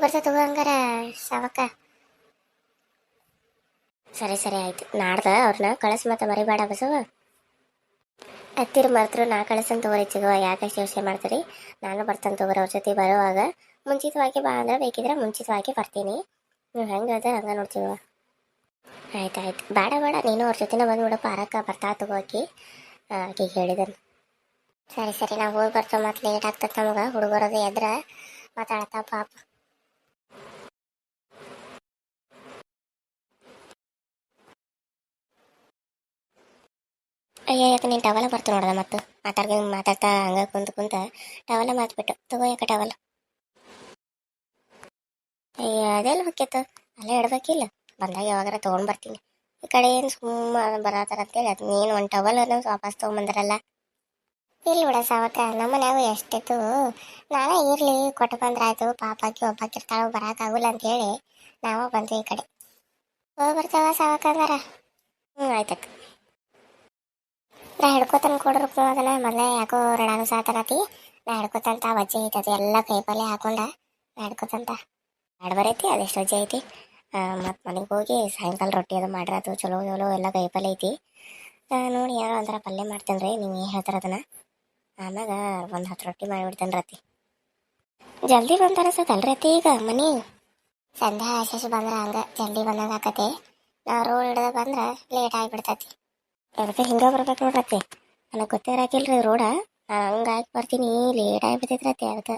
ಬರ್ತಾ ತಗೋ ಹಂಗಾರ ಶಾವಕ ಸರಿ ಸರಿ, ಆಯ್ತು. ನಾಡ್ದ ಅವ್ರನ್ನ ಕಳಿಸ್ ಮತ್ತೆ ಮರಿಬೇಡ ಬಸವ. ಹತ್ತಿರ ಮರ್ತರು ನಾ ಕಳಿಸಂತ ತಗೋರಿ ಚಿಗವ ಯಾಕೆ ಯೋಚನೆ ಮಾಡ್ತೀರಿ? ನಾನು ಬರ್ತಾನೆ ತಗೋರಿ, ಅವ್ರ ಜೊತೆ ಬರುವಾಗ ಮುಂಚಿತವಾಗಿ ಬಾ ಅಂದ್ರೆ ಬೇಕಿದ್ರೆ ಮುಂಚಿತವಾಗಿ ಬರ್ತೀನಿ. ನೀವು ಹೆಂಗೆ ಅದ ಹಂಗೆ ನೋಡ್ತೀವ ಆಯ್ತು ಆಯ್ತು. ಬೇಡ ಬೇಡ. ನೀನು ಅವ್ರ ಜೊತೆನೇ ಬಂದ್ಬಿಡಪ್ಪ ಆರಕ್ಕ ಬರ್ತಾ ತಗೋಕಿ ಆಕಿಗೆ ಹೇಳಿದನು. ಸರಿ ಸರಿ. ನಾವು ಹೋಗಿ ಬರ್ತೋ ಮತ್ತೆ ಲೇಟ್ ಆಗ್ತದೆ ನಮಗೆ. ಹುಡುಗರದು ಎದ್ರ ಮಾತಾಡ್ತಾ ಪಾಪ. ಅಯ್ಯ, ಯಾಕೆ ನೀನು ಟವಲ ಬರ್ತು ನೋಡ್ದ ಮತ್ತು? ಮಾತಾಡ್ಕೊಂಡು ಮಾತಾಡ್ತಾ ಹಂಗ ಕುಂತ ಕುಂತ ಟವಲ ಮಾತ್ಬಿಟ್ಟು, ತಗೋ ಯಾಕೆ ಟವಲ್? ಅಯ್ಯ, ಅದೆಲ್ಲ ಹೊಕ್ಕಿತ್ತು ಅಲ್ಲೇ ಇಡ್ಬೇಕಿಲ್ಲ. ಬಂದಾಗ ಯಾವಾಗಾರ ತೊಗೊಂಡು ಬರ್ತೀನಿ ಈ ಕಡೆ ಏನು ಸುಮ್ಮ ಬರತ್ತಾರ ಅಂತೇಳಿ, ಅದು ನೀನು ಒಂದು ಟವಲ್ ವಾಪಸ್ ತೊಗೊಂಬಂದ್ರಲ್ಲ. ಇಲ್ಲಿ ಬಿಡ ಸಾವಕ ನಮ್ಮ ಮನ್ಯಾಗ ಎಷ್ಟಿತ್ತು? ನಾನೇ ಇರಲಿ, ಕೊಟ್ಟು ಬಂದ್ರಾಯ್ತು, ಪಾಪಾಕಿ ಒಬ್ಬಾಕಿರ್ತಾಳ ಬರೋಕ್ಕಾಗಲ್ಲ ಅಂತೇಳಿ ನಾವು ಬಂದ್ವಿ ಈ ಕಡೆ. ಹೋಗಿ ಬರ್ತಾವ ಸಾವಕ ಹಂಗಾರ ಹ್ಞೂ ಆಯ್ತಕ್ಕ ನಾ ಹಿಡ್ಕೊತಾನ ಕೊಡ್ರಿ ಅದನ್ನ. ಮೊದಲೇ ಯಾಕೋ ರಡಾನು ಸಾತನತಿ ನಾ ಹಿಡ್ಕೊತಂತ, ವಜ್ಜೆ ಐತದು, ಎಲ್ಲ ಕೈಪಲ್ಲೆ ಹಾಕೊಂಡ. ನಾ ಹಿಡ್ಕೊತಂತ. ಬರೈತಿ, ಅದೆಷ್ಟು ವಜ್ಜೆ ಐತಿ? ಮತ್ತು ಮನೆಗೆ ಹೋಗಿ ಸಾಯಂಕಾಲ ರೊಟ್ಟಿ ಅದು ಮಾಡಿರದು ಚಲೋ ಚಲೋ, ಎಲ್ಲ ಕೈಪಲ್ಲೆ ಐತಿ. ನೋಡಿ ಯಾರೋ ಒಂಥರ ಪಲ್ಯ ಮಾಡ್ತೇನೆ ರೀ ನೀವು ಏನು ಹೇಳ್ತಾರ ಅದನ್ನ. ಆಮ್ಯಾಗ ಒಂದು ಹತ್ತು ರೊಟ್ಟಿ ಮಾಡಿಬಿಡ್ತೇನೆ ರತಿ. ಜಲ್ದಿ ಬಂದಾರ ಸತ್ತಲ್ರಿ ಅತಿ ಈಗ, ಮನೆ. ಸಂಧ್ಯಾ ಆಶೇಷ ಬಂದ್ರೆ ಹಂಗೆ, ಜಲ್ದಿ ಬಂದಂಗೆ ಆಕತಿ ನಾ ರೋಡ್ ಹಿಡ್ದ ಬಂದ್ರೆ ಲೇಟ್ ಆಗಿಬಿಡ್ತೈತಿ. ಅದಕ್ಕೆ ಹಿಂಗೆ ಬರ್ಬೇಕು ನೋಡ್ರತ್ತೆ ನನಗೆ ಗೊತ್ತೇ ಇರಾಕಿಲ್ರಿ ರೋಡ. ಹಾಕಿ ಬರ್ತೀನಿ ಲೇಟ್ ಆಗಿಬಿಡ್ತೈತ್ರತ್ತೆ ಅದಕ್ಕೆ.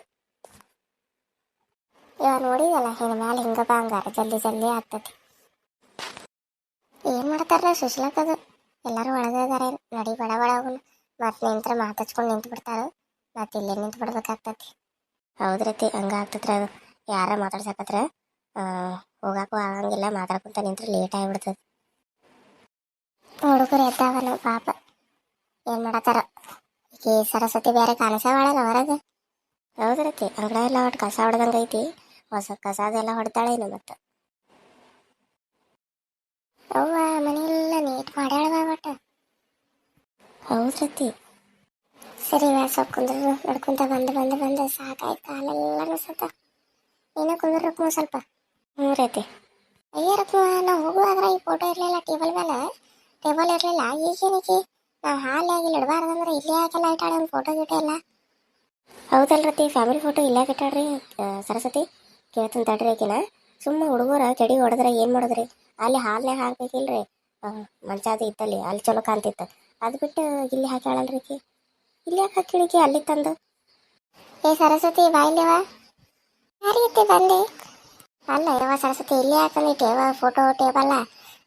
ಇವಾಗ ನೋಡಿದಲ್ಲ ಹಿಂಗೆ ಮ್ಯಾಲೆ ಹಿಂಗೆ ಬಾ ಹಂಗಾರ ಜಲ್ದಿ ಜಲ್ದಿ ಆಗ್ತತಿ. ಏನು ಮಾಡ್ತಾರ ಸುಸ್ಲಕ್ಕದು ಎಲ್ಲರೂ ಒಳಗೆ ಇದಾರೆ, ನಡಿ ಬಡ ಬಡ ಮತ್ತೆ ನಿಂತ್ರೆ ಮಾತಾಡ್ಸ್ಕೊಂಡು ನಿಂತು ಬಿಡ್ತಾರ. ಮತ್ತೆ ಇಲ್ಲೇ ನಿಂತು ಬಿಡ್ಬೇಕಾಗ್ತತಿ. ಹೌದ್ರತಿ ಹಂಗೆ ಆಗ್ತತ್ರ ಅದು. ಯಾರ ಮಾತಾಡ್ಸಕತ್ರ ಹೋಗಾಕು ಆಗಂಗಿಲ್ಲ, ಮಾತಾಡ್ಕೊಂತ ನಿಂತ್ರೆ ಲೇಟ್ ಆಗಿಬಿಡ್ತದೆ ಹುಡುಗರು ಎದ್ದಾವನು ಪಾಪ. ಏನ್ ಮಾಡತ್ತಾರ? ಈ ಸರಸ್ವತಿ ಬೇರೆ ಒಳಗ ಹೊರಗೆ. ಹೌದ್ರತಿ ಅಂಗಡ ಎಲ್ಲ ಒಟ್ಟು ಕಸ ಹೊಡೆದಂಗ ಐತಿ. ಹೊಸ ಕಸ ಅದೆಲ್ಲ ಹೊಡ್ತಾಳೇನು ಮತ್ತೆ. ಅವ್ವ, ಮನೆಯೆಲ್ಲ ನೀಟ್ ಮಾಡ್ಯಾಳವ ಒಟ್ಟ. ಹೌದ್ರತಿ ಸರಿ ಸ್ವಲ್ಪ ಕುಂದ್ರು ನಡ್ಕೊಂತ ಬಂದು ಬಂದು ಬಂದು ಸಾಕಾಯ್ತು ಕಾಲೆಲ್ಲ ಸತ ನೀನು ಕುಂದ್ರಕ್ಕು ಸ್ವಲ್ಪ. ಹ್ಞೂ ರೈತಿ ಅಯ್ಯರಪ್ಪ ನಾವು ಹೋಗುವಾಗ ಈ ಫೋಟೋ ಇರಲಿಲ್ಲ ಟೇಬಲ್ ಮೇಲೆ ಟೇಬಲ್ ಇರಲಿಲ್ಲ. ಈಗೇನಿಕಿ ನಾವು ಹಾಲಾಗಿ ಇಡಬಾರ್ದಂದ್ರೆ ಇಲ್ಲೇ ಹಾಕಲ್ಲ ಇಟ್ಟಾಳೆ ಒಂದು ಫೋಟೋ ಗಿಟೋ ಎಲ್ಲ. ಹೌದಲ್ರತಿ ಫ್ಯಾಮಿಲಿ ಫೋಟೋ ಇಲ್ಲೇ ಇಟ್ಟಾಳ್ರಿ ಸರಸ್ವತಿ. ಕೇಳ್ತೀನಿ ತಡ್ರಿ ಆಕಿನ. ಸುಮ್ಮ ಹುಡುಗರ ಕೆಡಿ ಹೊಡೆದ್ರೆ ಏನು ಮಾಡಿದ್ರಿ? ಅಲ್ಲಿ ಹಾಲ್ನಾಗ ಹಾಕ್ಬೇಕಿಲ್ರಿ? ಮಂಚ ಅದು ಇತ್ತಲ್ಲಿ ಅಲ್ಲಿ ಚಲೋ ಕಾಣ್ತಿತ್ತು. ಅದು ಬಿಟ್ಟು ಇಲ್ಲಿ ಹಾಕ್ಯಾಳಲ್ರಿ ಆಕಿ. ಇಲ್ಲಿ ಯಾಕೆ ಹಾಕಿಳಿಕಿ ಅಲ್ಲಿ ತಂದು. ಏ ಸರಸ್ವತಿ ಬಾಯಿಲ್ಲೇವ ಯಾರಿಗೆ ಬಂದೆ. ಅಲ್ಲ ಯಾವ ಸರಸ್ವತಿ ಇಲ್ಲಿ ಹಾಕಂದಿ ಟೇಬ ಫೋಟೋ ಟೇಬಲ್ಲ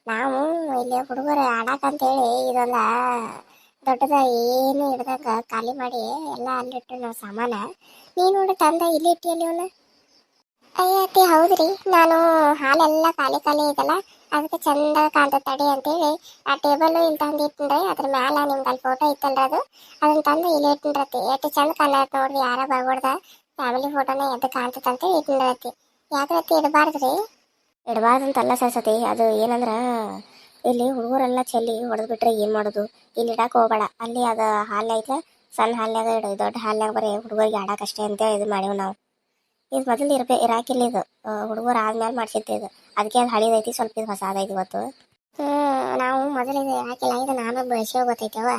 ನಾವು ಇಲ್ಲಿ ಹುಡುಗರು ಹೇಳಿ ಇದೊಂದ ದೊಡ್ಡದ ಏನು ಹಿಡ್ದಾಗ ಖಾಲಿ ಮಾಡಿ ಎಲ್ಲ ಅಲ್ಲಿಟ್ಟು ನಾವು ಸಾಮಾನ. ನೀನು ನೋಡಿ ತಂದ ಇಲ್ಲಿ ಇಟ್ಟಿಯಲ್ಲಿ ಅವನ ಅಯ್ಯ ಅತ್ತಿ, ಹೌದ್ರಿ. ನಾನು ಹಾಲೆಲ್ಲ ಖಾಲಿ ಖಾಲಿ ಇದೆಲ್ಲ ಅದಕ್ಕೆ ಚಂದ ಕಾಣ್ತದೆ ತಡಿ ಅಂತೇಳಿ ಆ ಟೇಬಲ್ ಇಲ್ಲಿ ತಂದು ಅದ್ರ ಮ್ಯಾಲ ನಿಮ್ದು ಅಲ್ಲಿ ಫೋಟೋ ಇತ್ತಲ್ರಿ ಅದು. ಅದನ್ನ ತಂದು ಇಲ್ಲಿ ಇಟ್ಟಿನ್ರತಿ ಎಷ್ಟು ಚಂದ ಕಾಣತ್ ನೋಡ್ರಿ, ಯಾರ ಬರ್ಬೋಡ್ದ ಫ್ಯಾಮಿಲಿ ಫೋಟೋನ ಎದ್ದು ಕಾಣ್ತದಂತ ಇಟ್ಟಿನ್ರತಿ ಯಾಕ್ರತಿ ಇಡಬಾರ್ದ್ರಿ? ಇಡಬಾರ್ದಂತಲ್ಲ ಸರಸ್ವತಿ ಅದು ಏನಂದ್ರ, ಇಲ್ಲಿ ಹುಡುಗರೆಲ್ಲ ಚೆಲ್ಲಿ ಹೊಡೆದು ಬಿಟ್ರೆ ಏನು ಮಾಡೋದು? ಇಲ್ಲಿ ಇಡಕ್ಕೆ ಹೋಗ್ಬೇಡ. ಅಲ್ಲಿ ಅದು ಹಾಲ್ ಐತೆ ಸಣ್ಣ ಹಾಲ್ನಾಗ ಇಡ, ದೊಡ್ಡ ಹಾಲ್ನಾಗ ಬರೀ ಹುಡುಗರಿಗೆ ಆಡಕ್ಕಷ್ಟೇ ಅಂತ ಇದು ಮಾಡೇವು ನಾವು. ಇದು ಮೊದಲು ಇರ್ಬೇ ಇರಾಕಿಲ್ಲ ಇದು. ಹುಡುಗರು ಆದ್ಮೇಲೆ ಮಾಡ್ಸಿದ್ದೆ ಇದು. ಅದಕ್ಕೆ ಅದು ಹಳಿದೈತಿ ಸ್ವಲ್ಪ ಇದು ಹೊಸಾದೈತಿ ಇವತ್ತು. ಹ್ಞೂ ನಾವು ಮೊದಲು ಇದು ಇರಾಕಿಲ್ಲ, ಇದು ನಾನು ಬೆಳೆಸಿ ಹೋಗತೈತವ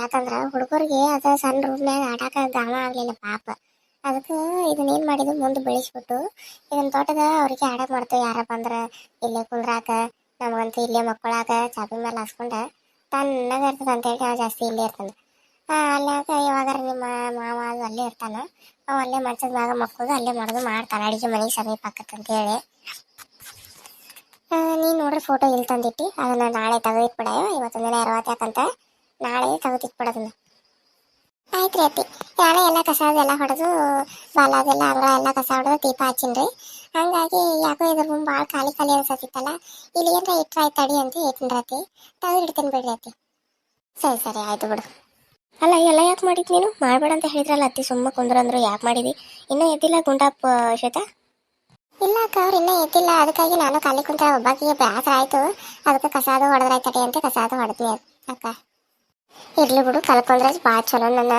ಯಾಕಂದ್ರೆ ಹುಡುಗರಿಗೆ ಅದು ಸಣ್ಣ ರೂಮ್ನಾಗ ಆಡಾಕ ದಾಮ ಆಗಲಿಲ್ಲ ಪಾಪ. ಅದಕ್ಕೆ ಇದನ್ನ ಏನು ಮಾಡಿದ್ರು ಮುಂದೆ ಬೆಳೆಸ್ಬಿಟ್ಟು ಇದನ್ನ ತೋಟದ ಅವ್ರಿಗೆ ಆಡ ಮಾಡ್ತೇವೆ. ಯಾರ ಬಂದ್ರೆ ಇಲ್ಲೇ ಕುಂದ್ರಾಕ, ನಮಗಂತೂ ಇಲ್ಲೇ ಮಕ್ಕಳಾಗ ಚಾಪಿ ಮೇಲೆ ಹಾಸ್ಕೊಂಡ ತನ್ನ ಇರ್ತದ ಅಂತೇಳಿ ನಾವು ಜಾಸ್ತಿ ಇಲ್ಲೇ ಇರ್ತಾನೆ. ಅಲ್ಲಾಗ ಯಾವಾಗಾರ ನಿಮ್ಮ ಮಾವ ಅದು ಅಲ್ಲೇ ಇರ್ತಾನ. ಅವ ಅಲ್ಲೇ ಮಂಚದ ಮ್ಯಾಗ ಮಕ್ಕಳು ಅಲ್ಲೇ ಮಾಡೋದು ಮಾಡ್ತಾನೆ. ಅಡಿಗೆ ಮನೆಗೆ ಸಮೀಪ ಆಕತ್ ಅಂತೇಳಿ ನೀನು ನೋಡ್ರಿ ಫೋಟೋ ಇಲ್ಲಿ ತಂದಿಟ್ಟಿ. ಅದನ್ನ ನಾಳೆ ತೆಗೆದಿಟ್ಬಿಡ. ಇವತ್ತೊಂದಿನ ದಿನ ಇರುವತ್ತು ಯಾಕಂತ ನಾಳೆ ತೆಗೆದಿಟ್ಬಿಡೋದನ್ನ. ಆಯ್ತು ರೀ ಅತ್ತಿ. ನಾನೇ ಎಲ್ಲ ಕಸ ಅದೆಲ್ಲ ಹೊಡೆದು, ಬಾಲ ಅದೆಲ್ಲ ಅಂಗಳ ಎಲ್ಲ ಕಸ ಹೊಡೆದು ದೀಪ ಹಚ್ಚಿನ್ರಿ ಹಂಗಾಗಿ ಯಾಕೋ ಇದ್ರ ರೂಮ್ ಭಾಳ ಖಾಲಿ ಖಾಲಿ ಅನ್ಸತ್ತಿತ್ತಲ್ಲ. ಇಲ್ಲಿ ಏನ್ರ ಇಟ್ರ ಆಯ್ತು ತಡಿ ಅಂತ ಏತಿನ್ರತಿ ತೆಗೆದು ಇಡ್ತೀನಿ ಬಿಡ್ರಿ ಅತ್ತಿ. ಸರಿ ಸರಿ, ಆಯ್ತು ಬಿಡು. ಅಲ್ಲ ಎಲ್ಲ ಯಾಕೆ ಮಾಡಿದ್ ನೀನು? ಮಾಡಬೇಡ ಅಂತ ಹೇಳಿದ್ರಲ್ಲ ಅತ್ತಿ, ಸುಮ್ಮ ಕುಂದ್ರಂದ್ರು ಯಾಕೆ ಮಾಡಿದಿ? ಇನ್ನೂ ಎದ್ದಿಲ್ಲ ಗುಂಡಪ್ಪ, ಶ್ವೇತಾ? ಇಲ್ಲ ಅಕ್ಕ, ಅವ್ರು ಇನ್ನೂ ಎದ್ದಿಲ್ಲ. ಅದಕ್ಕಾಗಿ ನಾನು ಖಾಲಿ ಕುಂತ ಒಬ್ಬಾಕಿಗೆ ಬೇಸರ ಆಯ್ತು ಅದಕ್ಕೆ ಕಸ ಅದು ಹೊಡೆದ್ರಾಯ್ತಡಿ ಅಂತ ಕಸ ಅದು ಹೊಡೆದ್ನಿ ಅಕ್ಕ. ಇರ್ಲಿ ಬಿಡು ಕಲ್ಕೊಂಡ್ರೆ ಭಾಳ ಚಲೋ ನನ್ನ.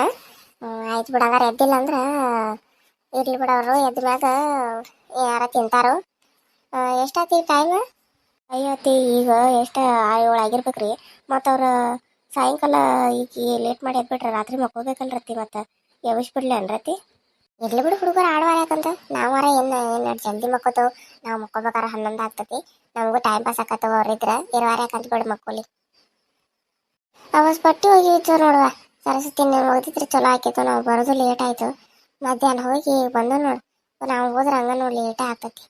ಆಯ್ತು ಬಿಡು ಹಂಗಾರೆ ಎದ್ದಿಲ್ಲ ಅಂದ್ರೆ ಇರ್ಲಿ ಬಿಡು ಅವರು ಎದ್ದ ಮ್ಯಾಗ ಯಾರ ತಿಂತಾರೋ. ಎಷ್ಟಾತಿ ಟೈಮ್ ಅಯ್ಯತಿ ಈಗ ಎಷ್ಟು ಏಳು ಆಗಿರ್ಬೇಕ್ರಿ. ಮತ್ತು ಅವ್ರು ಸಾಯಂಕಾಲ ಈಗ ಲೇಟ್ ಮಾಡಿ ಎದ್ಬಿಟ್ರೆ ರಾತ್ರಿ ಮಕ್ಕೋಬೇಕಲ್ರತಿ ಮತ್ತು. ಯಾವಿಸ್ ಬಿಡ್ಲಿ ಅನ್ರತಿ ಇರ್ಲಿ ಬಿಡು ಹುಡುಗರು ಆಡವಾರ ಯಾಕಂತ. ನಾವಾರ ಏನು ಏನು ಜಲ್ದಿ ಮಕ್ಕೋತೇವೆ. ನಾವು ಮಕ್ಕೋಬೇಕಾರ ಹನ್ನೊಂದು ಆಗ್ತತಿ. ನಮಗೂ ಟೈಮ್ ಪಾಸ್ ಆಕತ್ತವ ಅವ್ರಿದ್ರ. ಇರುವಾರ ಯಾಕಂತ ಬಿಡು ಮಕ್ಕೋಲಿ ಅವಸ್ ಬಟ್ಟೆ ಹೋಗಿತ್ತು ನೋಡುವ. ಸರಸ್ವತಿ ನೀವು ಓದಿದ್ರೆ ಚಲೋ ಆಕಿತ್ತು ನಾವು ಬರೋದು ಲೇಟ್ ಆಯ್ತು. ಮಧ್ಯಾಹ್ನ ಹೋಗಿ ಬಂದು ನೋಡು. ನಾವು ಹೋದ್ರೆ ಹಂಗ ನೋಡಿ ಲೇಟ್ ಆಗ್ತತಿ.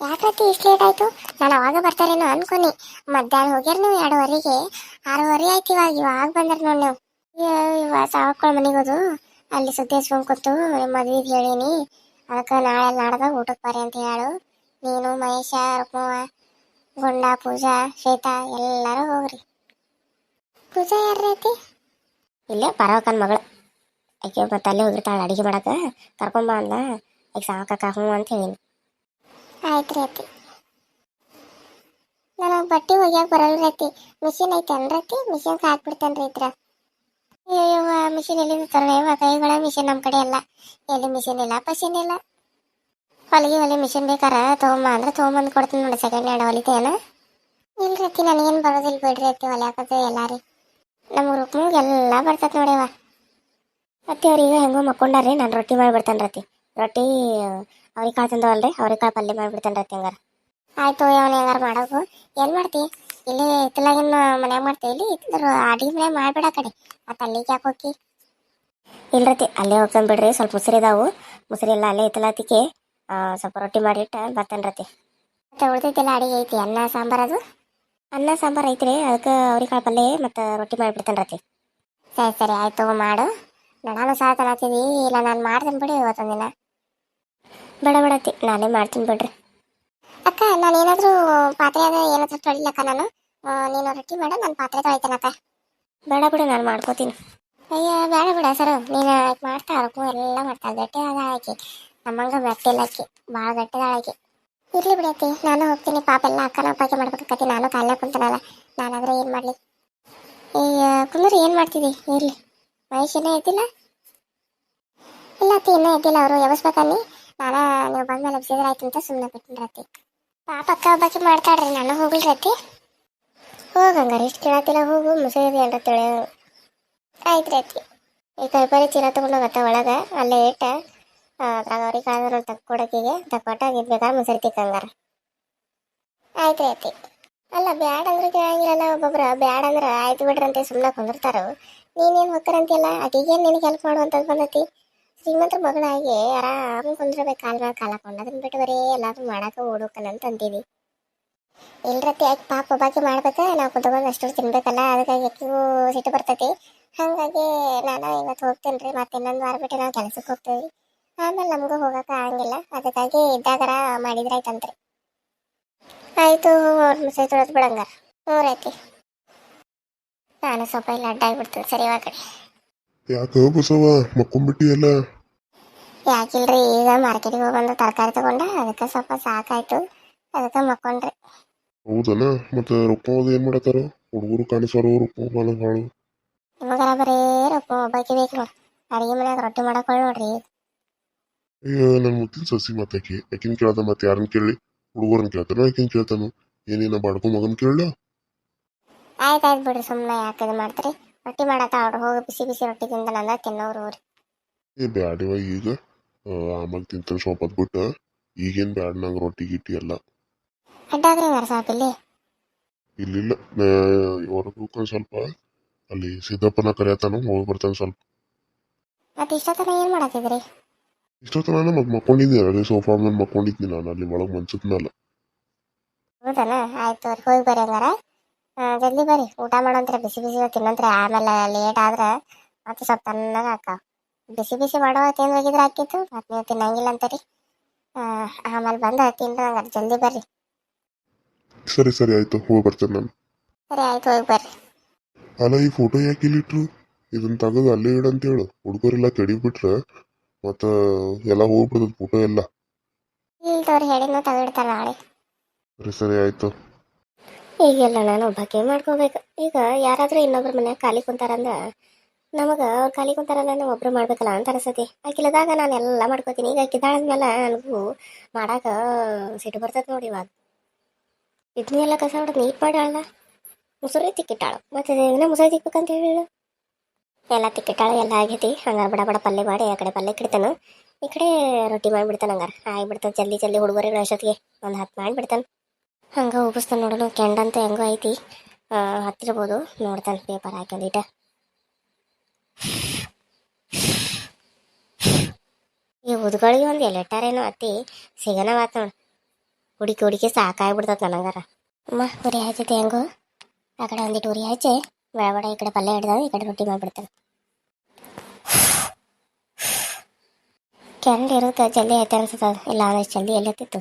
ಯಾಕತಿ ಇಷ್ಟು ಲೇಟ್ ಆಯ್ತು? ನಾನು ಅವಾಗ ಬರ್ತಾರೇನೋ ಅನ್ಕೊನಿ. ಮಧ್ಯಾಹ್ನ ಹೋಗ್ಯಾರ ನೀವು ಎರಡುವರೆಗೆ. ಆರೂವರೆ ಆಯ್ತು ಇವಾಗ. ಇವಾಗ ಬಂದ್ರ ನೋಡಿ ನೀವು. ಇವ- ಇವ ಸಾವಕ್ಕಳ ಮನೆಗೆ ಹೋದು. ಅಲ್ಲಿ ಸುದ್ದಿ ಹಚ್ಕೊಂಡು ಕೂತು ಮದ್ವೆಗೆ ಹೇಳೀನಿ. ಅದಕ್ಕೆ ನಾಳೆ ನಾಡ್ದಾಗ ಊಟಕ್ಕೆ ಬರ್ರಿ ಅಂತ ಹೇಳು. ನೀನು, ಮಹೇಶ, ರುಕ್ಮವ್ವ, ಗುಂಡ, ಪೂಜಾ, ಶ್ವೇತಾ ಎಲ್ಲರೂ ಹೋಗ್ರಿ. ಪೂಜಾ ಯಾರೈತಿ ಇಲ್ಲೇ ಪರವಕನ್ ಮಗಳು. ಆಕೆ ಮತ್ತೆ ಅಲ್ಲೇ ಹೋಗಿರ್ತಾಳೆ ಅಡಿಗೆ ಮಾಡಕ್ಕೆ ಕರ್ಕೊಂಬ ಅಂದ ಈಗ ಸಾಕಕ್ಕ ಹ್ಞೂ ಅಂತ ಹೇಳಿನಿ. ಆಯ್ತು ರೀ ಅತ್ತಿ ನನಗೆ ಬಟ್ಟೆ ಒಗ್ಯಾಕ ಬರಲ್ಲ ರೀತಿ. ಮಿಷಿನ್ ಐತೆ ಅನ್ರತಿ ಮಿಷಿನ್ ಹಾಕ್ಬಿಡ್ತೇನೆ ರೀ ಇದ್ರ. ಅಯ್ಯೋ ಮಿಷಿನ್ ಎಲ್ಲಿಂದ ತರಲೇವ ಕೈಗಳ ಮಿಷಿನ್ ನಮ್ಮ ಕಡೆ ಎಲ್ಲ ಎಲ್ಲಿ ಮಿಷಿನ್ ಇಲ್ಲ? ಪಶಿನ್ ಇಲ್ಲ. ಹೊಲಿಗೆ ಹೊಲಿ ಮಿಷಿನ್ ಬೇಕಾರ ತೊಗೊಂಬ ಅಂದ್ರೆ ತೊಗೊಂಬಂದು ಕೊಡ್ತೀನಿ ನೋಡಿ ಸೆಕೆಂಡ್ ಹ್ಯಾಂಡ್ ಹೊಲಿತೇನ. ಇಲ್ಲ ಅತ್ತಿ ನನಗೇನು ಬರೋದಿಲ್ಲ ಬಿಡ್ರಿ ಅತ್ತಿ ಹೊಲಿಯಾಕತ್ತೆ ಎಲ್ಲ ರೀ ನಮ್ಮ ರುಕ್ಮಿಗೆ ಎಲ್ಲ ಬರ್ತೈತೆ ನೋಡಿವ ಅತ್ತಿ ಅವ್ರಿಗೆ ಹೆಂಗೋ ಮಕ್ಕೊಂಡಾರಿ ನಾನು ರೊಟ್ಟಿ ಮಾಡಿಬಿಡ್ತಾನೆ ರತಿ. ರೊಟ್ಟಿ ಅವ್ರಿಗೆ ಕಾಳು ರೀ ಅವ್ರಿಗೆ ಕಾಳು ಪಲ್ಯ ಮಾಡಿಬಿಡ್ತಾನೆ ರತಿ ಹಂಗಾರ. ಆಯ್ತು ಅವ್ನ ಹೆಂಗಾರ ಮಾಡೋದು ಏನು ಮಾಡ್ತಿ? ಇಲ್ಲಿ ಇತ್ತಲಾಗಿನ ಮನ್ಯಾಗ ಮಾಡ್ತೀವಿ ಇಲ್ಲಿ ಅಡಿ ಅಡಿಗೆ ಮನೆ ಮಾಡ್ಬೇಡ ಕಡೆ. ಮತ್ತೆ ಅಲ್ಲಿಗೆ ಯಾಕೆ ಹೋಗಿ ಇಲ್ರತಿ ಅಲ್ಲೇ ಹೋಗ್ತಾನೆ ಬಿಡ್ರಿ ಸ್ವಲ್ಪ ಮುಸರಿ ಇದಾವೆ. ಮುಸರಿ ಎಲ್ಲ ಅಲ್ಲೇ ಇತ್ತಲಾತಿಕೆ ಸ್ವಲ್ಪ ರೊಟ್ಟಿ ಮಾಡಿಟ್ಟು ಬರ್ತಾನೆ ರತಿ. ಮತ್ತೆ ಉಳಿದೈತಿಲ್ಲ ಅಡಿಗೆ ಐತಿ ಅನ್ನ ಸಾಂಬಾರ್ ಅದು? ಅನ್ನ, ಸಾಂಬಾರ್ ಐತ್ರಿ. ಅದಕ್ಕೆ ಅವ್ರಿಕಾಳು ಪಲ್ಲೆ ಮತ್ತು ರೊಟ್ಟಿ ಮಾಡಿಬಿಡ್ತೇನೆ ರತಿ ಸರಿ ಸರಿ. ಆಯ್ತು ಮಾಡು. ನಾನು ಸಹ ತನತಿದಿ ಇಲ್ಲ, ನಾನು ಮಾಡ್ತೀನಿ ಬಿಡಿ ಇವತ್ತೊಂದಿನ. ಬೇಡ ಬಿಡತ್ತಿ ನಾನೇ ಮಾಡ್ತೀನಿ ಬಿಡ್ರಿ. ಅಕ್ಕ, ನಾನು ಏನಾದರೂ ಪಾತ್ರೆ ಅದ ಏನಾದರೂ ತೊಳಿಲಕ್ಕ ನಾನು. ನೀನು ರೊಟ್ಟಿ ಮಾಡು, ನಾನು ಪಾತ್ರೆ ತೊಳಿತೇನಕ್ಕ ಬೇಡ, ಬಿಡು. ನಾನು ಮಾಡ್ಕೋತೀನಿ. ಅಯ್ಯೋ, ಬೇಡ, ಬಿಡ ಸರ್. ನೀನು ಮಾಡ್ತಾ ಅರ್ಕು ಎಲ್ಲ ಮಾಡ್ತಾ ಗಟ್ಟಿ ಅದ ಆಕಿ. ನಮ್ಮಂಗ ಗಟ್ಟಿಲ್ಲ ಆಕಿ. ಭಾಳ ಗಟ್ಟಿದಾಳ ಆಕಿ. ಇರ್ಲಿ ಬಿಡೈತಿ ನಾನು ಹೋಗ್ತೀನಿ. ಪಾಪ ಎಲ್ಲ ಅಕ್ಕನ ಅಪ್ಪಕ್ಕೆ ಮಾಡ್ಬೇಕಾಗತ್ತೆ ನಾನು ಕಾಲ ಕುಂತನಲ್ಲ. ನಾನಾದ್ರೆ ಏನು ಮಾಡ್ಲಿ? ಅಯ್ಯ ಕುಂದ್ರಿ ಏನು ಮಾಡ್ತಿದ್ದಿ ಇರ್ಲಿ. ಮಹೇಶನೇ ಎದ್ದಿಲ್ಲ? ಇಲ್ಲ ಅತ್ತಿ, ಇನ್ನೂ ಎದ್ದಿಲ್ಲ ಅವರು. ಎಬ್ಸ್ಬೇಕನ್ನಿ ನಾನ, ನೀವು ಬಂದ್ಮೇಲೆ ಎಬ್ಸಿದ್ರೆ ಆಯ್ತು ಅಂತ ಸುಮ್ಮನೆ ಬಿಟ್ಟಿರತ್ತಿ ಪಾಪ ಅಕ್ಕ ಒಬ್ಬಾಕಿ ಮಾಡ್ತಾಡ್ರಿ ನಾನು ಹೋಗ್ಲಿರತ್ತಿ ಹೋಗಂಗಾರ ಇಷ್ಟು ಕೇಳತ್ತಿಲ್ಲ ಹೋಗು. ಮುಸುಳಿ ಅಂತ ತಿಳಿಯೋದು ಆಯ್ತು ರೀ ಅತ್ತಿ. ಈ ಕೈಪರಿ ಚೀಲ ತಗೊಂಡು ಒಳಗೆ. ಅಲ್ಲೇ ಇಟ್ಟ. ಅದ್ರಾಗ ಅವ್ರಿಗೆ ಕಾದ್ರೆ ತಕ್ಕೊಡಕಿಗೆ ತಕ್ಕೊಟ್ಟ ಇದು ಬೇಕಾದ್ರೆ ಮುಸರಿ ತಿಕ್ಕಂಗಾರ. ಆಯ್ತು ರೀ ಅಲ್ಲ, ಬ್ಯಾಡ ಅಂದ್ರೆ ಕೇಳಂಗಿಲ್ಲ ಒಬ್ಬೊಬ್ರು. ಬ್ಯಾಡ ಅಂದ್ರೆ ಆಯ್ತು ಬಿಡ್ರಂತೆ ಸುಮ್ಮನೆ ಕುಂದಿರ್ತಾರ ನೀನೇನು ಹೋಗ್ತಾರಂತಿಲ್ಲ ಆಕೆಗೇನು ನಿನಗೆ ಹೆಲ್ಪ್ ಮಾಡುವಂಥದ್ದು ಬಂದತಿ? ಶ್ರೀಮಂತರ ಮಗಳಾಗಿ ಆರಾಮ್ ಕುಂದ್ರಬೇಕು ಕಾಲ ಮೇಲೆ ಕಾಲ ಹಾಕೊಂಡು. ಅದನ್ನ ಬಿಟ್ಟು ಬರೀ ಎಲ್ಲಾದ್ರೂ ಮಾಡಕ್ಕೆ ಓಡೋಕನಂತ ಅಂತೀವಿ ಇಲ್ರತಿ ಯಾಕೆ ಪಾಪ ಬಾಕಿ ಮಾಡ್ಬೇಕ. ನಾವು ಕುತ್ಕೊಂಡು ಅಷ್ಟು ತಿನ್ಬೇಕಲ್ಲ. ಅದಕ್ಕಾಗಿ ಎಕ್ಕಿಗೂ ಸಿಟ್ಟು ಬರ್ತೈತಿ. ಹಾಗಾಗಿ ನಾನು ಇವತ್ತು ಹೋಗ್ತೇನೆ ರೀ ಮತ್ತೆ ಇನ್ನೊಂದು ವಾರ ಬಿಟ್ಟು ನಾವು ಕೆಲಸಕ್ಕೆ ಹೋಗ್ತೀವಿ ಆಮೇಲೆ ನಮಗೂ ಹೋಗಕ್ಕೆ ಆಗಂಗಿಲ್ಲ. ಅದಕ್ಕಾಗಿ ಇದ್ದಾಗರ ಮಾಡಿದ್ರಾಯ್ತಂತ್ರಿ ಆಯಿತು ಅವ್ರ ಮುಸೈ ತೊಳೆದು ಬಿಡಂಗಾರ. ಹ್ಞೂ ನಾನು ಸ್ವಲ್ಪ ಇಲ್ಲಿ ಅಡ್ಡ ಆಗಿಬಿಡ್ತೀನಿ. ಸರಿ ಇವಾಗ ಯಾಕ ಬಸವ? ಮಕ್ಕೊಂಬಿಟ್ಟಿ ಎಲ್ಲ ಯಾಕಿಲ್ರಿ ಈಗ ಮಾರ್ಕೆಟಿಗೆ ಹೋಗಿ ಬಂದು ತರಕಾರಿ ತಗೊಂಡ ಅದಕ್ಕೆ ಸ್ವಲ್ಪ ಸಾಕಾಯ್ತು. ಅದಕ್ಕೆ ಮಕ್ಕೊಂಡ್ರಿ. ಹೌದನ? ಮತ್ತೆ ರೊಕ್ಕ ಏನು ಮಾಡತ್ತಾರ? ಹುಡುಗರು ಕಾಣಿಸೋರು ರೊಕ್ಕ ಹಾಳು ಹಾಳು ನಿಮಗರ ಬರೀ ರೊಕ್ಕ ಒಬ್ಬಾಕಿ ಬೇಕು ನೋಡಿ. ಅಡಿಗೆ ಮನ್ಯಾಗ ರೊಟ್ಟಿ ಮಾಡಕ್ ನೋಡ್ರಿ. ಅಯ್ಯ ನನ್ ಮುತ್ತಿನ ಸಸಿ ಮತ್ತೆ ಆಕಿ ಆಕಿನ ಕೇಳ್ದ ಮತ್ತೆ ಯಾರನ್ನ ಕೇಳಿ? ಹುಡುಗರನ್ನ ಕೇಳ್ತಾನ ಆಕಿನ ಕೇಳ್ತಾನ? ಏನೇನ ಬಾಡ್ಕೊ ಮಗನ್ ಕೇಳ ಆಯ್ತು ಆಯ್ತು ಬಿಡ್ರಿ ಸುಮ್ಮನೆ ಯಾಕೆ ಇದು ಮಾಡ್ತೀರಿ? ರೊಟ್ಟಿ ಮಾಡತ್ತ ಅವ್ರು ಹೋಗಿ ಬಿಸಿ ಬಿಸಿ ರೊಟ್ಟಿ ತಿಂದಲ್ಲ ತಿನ್ನೋರು ಅವ್ರಿ ಏ ಬ್ಯಾಡಿವ ಈಗ. ಆಮೇಲೆ ತಿಂತಾನೆ ಈಗೇನು ಬಿಟ್ಟ. ಈಗೇನ್ ಬ್ಯಾಡ್ ನಂಗೆ ರೊಟ್ಟಿ ಗಿಟ್ಟಿ ಎಲ್ಲ. ಅಡ್ಡಾದ್ರಿ ಸಾಪ್ ಇಲ್ಲಿ. ಇಲ್ಲಿಲ್ಲ. ಹೊರಗೆ ಸ್ವಲ್ಪ. ಅಲ್ಲಿ ಸಿದ್ದಪ್ಪನ ಕರೆಯತಾನು ಹೋಗಿ ಬರ್ತಾನ ಸ್ವಲ್ಪ. ಮತ್ತೆ ಇಷ್ಟೊತ್ತನ ಏನು ಮಾಡತ್ತಿದ್ರಿ ಇಷ್ಟೊತ್ತನ ಮಗ್ ಮಕ್ಕೊಂಡಿದ್ದೀನಿ ಅಲ್ಲಿ ಸೋಫಾ ಮೇಲೆ ಮಕ್ಕೊಂಡಿದ್ದೀನಿ ನಾನು ಅಲ್ಲಿ ಒಳಗೆ ಮನ್ಸದ ಮೇಲೆ ಹೌದನ? ಆಯ್ತು ಅವ್ರು ಹೋಗಿ ಬರ್ರಿ ಹಂಗಾರ. ಜಲ್ದಿ ಬರ್ರಿ. ಊಟ ಮಾಡೋಂತ್ರೆ ಬಿಸಿ ಬಿಸಿ ತಿನ್ನಂತ್ರೆ ಆಮೇಲೆ ಲೇಟ್ ಆದ್ರೆ ಮತ್ತೆ ಸ್ವಲ್ಪ ತಣ್ಣಗೆ ಹಾಕಾವ. ಬಿಸಿ ಬಿಸಿ ಮಾಡೋ ತಿಂದು ಹೋಗಿದ್ರೆ ಹಾಕಿತ್ತು ಮತ್ತೆ ನೀವು ತಿನ್ನಂಗಿಲ್ಲ ಅಂತರಿ ಆಮೇಲೆ ಬಂದು ತಿನ್ರಿ ಹಂಗಾರೆ. ಜಲ್ದಿ ಬರ್ರಿ. ಸರಿ ಸರಿ ಆಯ್ತು. ಹೋಗಿ ಬರ್ತೇನೆ ನಾನು. ಸರಿ ಆಯ್ತು ಹೋಗಿ ಬರ್ರಿ. ಅಲ್ಲ ಈ ಫೋಟೋ ಯಾಕೆ ಇಲ್ಲಿಟ್ರು? ಇದನ್ನ ತೆಗೆದು ಅಲ್ಲೇ ಇಡಂತ ಹೇಳು. ಹುಡುಗರೆಲ್ಲ ಕೆಡಿಬಿಟ್ರೆ ಮತ್ತ ಎಲ್ಲ ಹೋಗ್ಬಿಡ್ತದ ಫೋಟೋ ಎಲ್ಲ? ಇಲ್ದವ್ರು ಹೇಳಿದ್ನು ತೆಗೆದಿಡ್ತಾರೆ ನಾಳೆ. ಸರಿ ಸರಿ ಆಯ್ತು. ಈಗೆಲ್ಲ ನಾನು ಒಬ್ಬಾಕೆ ಮಾಡ್ಕೋಬೇಕು. ಈಗ ಯಾರಾದ್ರೂ ಇನ್ನೊಬ್ರ ಮನ್ಯಾಗ ಖಾಲಿ ಕುಂತಾರಂದ್ರ ನಮಗೆ ಅವ್ರು ಖಾಲಿ ಕುಂತಾರಲ್ಲ ನಾವು ಒಬ್ರು ಮಾಡ್ಬೇಕಲ್ಲ ಅಂತ ಅನ್ಸತಿ ಆಕಿಲ್ಲದಾಗ ನಾನು ಎಲ್ಲ ಮಾಡ್ಕೋತೀನಿ. ಈಗ ಆಕಿದ್ದಾಳದ್ಮೇಲೆ ನನಗೂ ಮಾಡಾಕ ಸಿಟ್ಟು ಬರ್ತದೆ ನೋಡಿ ಇವಾಗ. ಇದನ್ನೆಲ್ಲ ಕಸ ಹೊಡೆದು ನೀಟ್ ಮಾಡಾಳ ಮುಸುರಿ ತಿಕ್ಕಿಟ್ಟಾಳು. ಮತ್ತೆ ಮುಸುರಿ ತಿಕ್ಬೇಕಂತ ಹೇಳಿಳು ಎಲ್ಲ ತಿಕ್ಕಿಟ್ಟಾಳು ಎಲ್ಲ ಆಗೈತಿ ಹಂಗಾರೆ ಬಡ ಬಡ ಪಲ್ಯ ಮಾಡಿ ಆ ಕಡೆ ಪಲ್ಯ ಕಿಡ್ತಾನು ಈ ಕಡೆ ರೊಟ್ಟಿ ಮಾಡಿಬಿಡ್ತಾನೆ ಹಂಗಾರೆ. ಆಗಿಬಿಡ್ತಾನೆ ಜಲ್ದಿ ಜಲ್ದಿ ಹುಡುಗರಿಗೆ ಅಷ್ಟೊತ್ತಿಗೆ ಒಂದು ಹತ್ತು ಮಾಡಿಬಿಡ್ತಾನೆ. ಹಂಗೆ ಉಗಿಸ್ತಾನೆ ನೋಡೋಣ ಕೆಂಡಂತ ಹೆಂಗೋ ಐತಿ. ಹತ್ತಿರ್ಬೋದು. ನೋಡ್ತಾನೆ ಪೇಪರ್ ಹಾಕೊಂಡಿಟ ಈ ಉದ್ಗಳಿಗೆ ಒಂದು ಎಲೆಟ್ಟಾರೇನೋ ಅತ್ತಿ. ಸಿಗನವಾತ್ ನೋಡು. ಹುಡುಕಿ ಹುಡುಕಿ ಸಾಕಾಗ್ಬಿಡ್ತದ ನನಗಾರ ಅಮ್ಮ, ಉರಿ ಹಚ್ಚೈತಿ ಹೆಂಗು? ಆ ಕಡೆ ಒಂದಿಟ್ಟು ಉರಿ ಹಚ್ಚಿ ಬಡ ಈ ಕಡೆ ಪಲ್ಯ ಹಿಡ್ದ ಈ ಕಡೆ ರೊಟ್ಟಿ ಮಾಡಿಬಿಡ್ತಾನೆ ಕೆಂಡ ಇರುತ್ತೆ ಜಲ್ದಿ ಆಯ್ತು ಅನ್ಸುತ್ತೆ ಇಲ್ಲ ಅಂದ್ರೆ ಜಲ್ದಿ ಎಲ್ಲಿ ಹತ್ತಿತ್ತು